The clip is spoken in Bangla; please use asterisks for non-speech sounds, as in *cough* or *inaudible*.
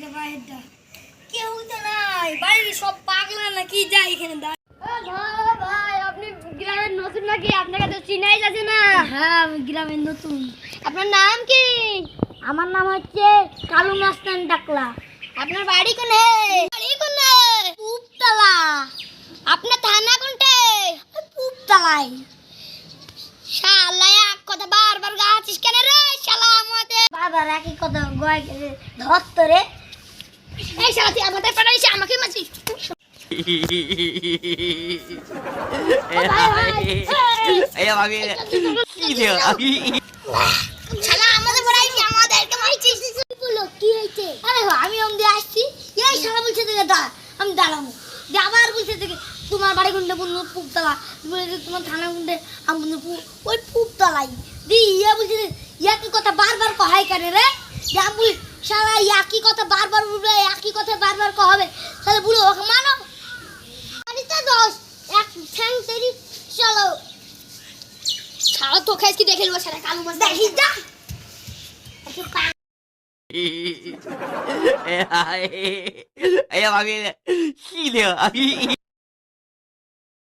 কে বাইরটা কেউ তো নাই। বাড়ির সব পাগলা নাকি? যাই এখানে ভাই আপনি গ্রামের নতুন নাকি? আপনাকে তো চিনাই যাচ্ছে না। হ্যাঁ আমি গ্রামের নতুন। আপনার নাম কি? আমার নাম হচ্ছে কালু মাস্তান ডাকলা। আপনার বাড়ি কোনে? বাড়ি কোনে? পুপতলা আপনার থানা কোনটে? পুপতলায় শালা এক কথা বারবার গাছিস কেন রে? শালা আমাতে বাবার একই কথা গয় ধরতো রে। এই শালা আমাদের আমাকে আমি মারছিস দিয়ে আসছি। এই শালা বলছে থেকে দাঁড়া আমি দাঁড়াবো। দিয়ে আবার বলছে থেকে তোমার বাড়ি গুন্ডে বন্ধু পুপতলা বলে তোমার থানা গুন্ডে আমি বন্ধু ওই পুপতলাই দি ইয়া বলছে যে, ইয়াকি কথা বারবার কহাই কেন রে? দিয়ে আমি শালা ইয়াকি কথা বারবার বলবে একই কথা বারবার কহাবে তাহলে বুড়ো ওকে মানো? তা দোষ এক ঠ্যাং তেরি চলো। শালা তোকে আজকে দেখে নেব শালা কালু মাছ দেখি যা *laughs* এই আমাকে কি দেও আমি